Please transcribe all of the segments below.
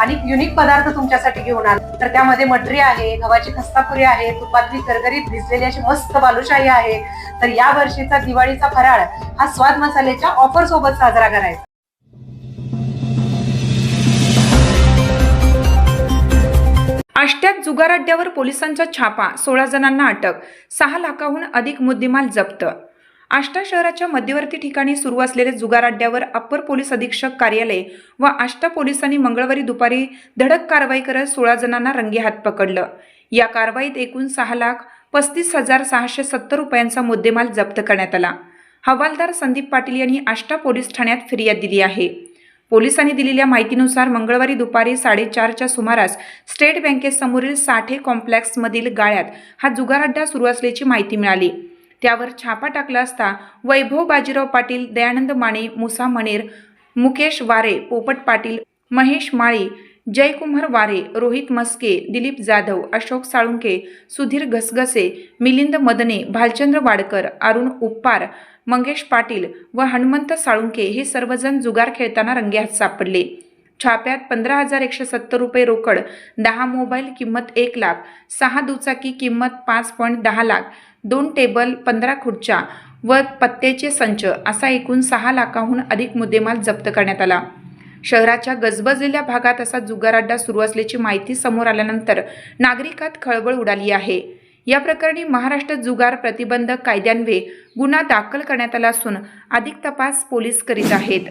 आणि युनिक पदार्थ तुमच्यासाठी घेऊन आले. तर त्यामध्ये मटरी आहे गव्हाची खस्तापुरी आहे तुपातली करकरीत भिजलेली अशी मस्त बालुशाही आहे. तर या वर्षीचा दिवाळीचा फराळ हा स्वाद मसाल्याच्या ऑफर सोबत साजरा करायचा. आष्ट्यात जुगार अड्ड्यावर पोलिसांचा छापा सोळा जणांना अटक सहा लाखाहून अधिक मुद्देमाल जप्त. आष्टा शहराच्या मध्यवर्ती ठिकाणी सुरू असलेल्या जुगार अड्ड्यावर अप्पर पोलीस अधीक्षक कार्यालय व आष्टा पोलिसांनी मंगळवारी दुपारी धडक कारवाई करत सोळा जणांना रंगेहात पकडलं. या कारवाईत एकूण सहा लाख पस्तीस हजार सहाशे सत्तर रुपयांचा मुद्देमाल जप्त करण्यात आला. हवालदार संदीप पाटील यांनी आष्टा पोलीस ठाण्यात फिर्याद दिली आहे. पोलिसांनी दिलेल्या माहितीनुसार मंगळवारी दुपारी साडेचारच्या सुमारास स्टेट बँकेसमोरील साठे कॉम्प्लेक्समधील गाळ्यात हा जुगार अड्डा सुरू असल्याची माहिती मिळाली. त्यावर छापा टाकला असता वैभव बाजीराव पाटील दयानंद माने मुसा मनेर मुकेश वारे पोपट पाटील महेश माळी जयकुमार वारे रोहित मस्के दिलीप जाधव अशोक साळुंके सुधीर घसघसे मिलिंद मदने भालचंद्र वाडकर अरुण उप्पार मंगेश पाटील व हनुमंत साळुंके हे सर्वजण जुगार खेळताना रंगेहात सापडले. छाप्यात पंधरा हजार एकशे सत्तर रुपये रोकड दहा मोबाईल किंमत एक लाख सहा दुचाकी किंमत पाच पॉईंट दहा लाख दोन टेबल पंधरा खुर्च्या व पत्त्याचे संच असा एकूण सहा लाखाहून अधिक मुद्देमाल जप्त करण्यात आला. शहराच्या गजबजलेल्या भागात असा जुगार अड्डा सुरू असल्याची माहिती समोर आल्यानंतर नागरिकात खळबळ उडाली आहे. या प्रकरणी महाराष्ट्र जुगार प्रतिबंधक कायद्यान्वये गुन्हा दाखल करण्यात आला असून अधिक तपास पोलीस करीत आहेत.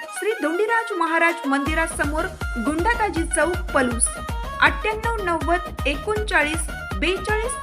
Shri Dondiraj Maharaj मंदिरासमोर गुंडाकाजी चौक पलूस. अठ्ठ्याण्णव नव्वद एकोणचाळीस बेचाळीस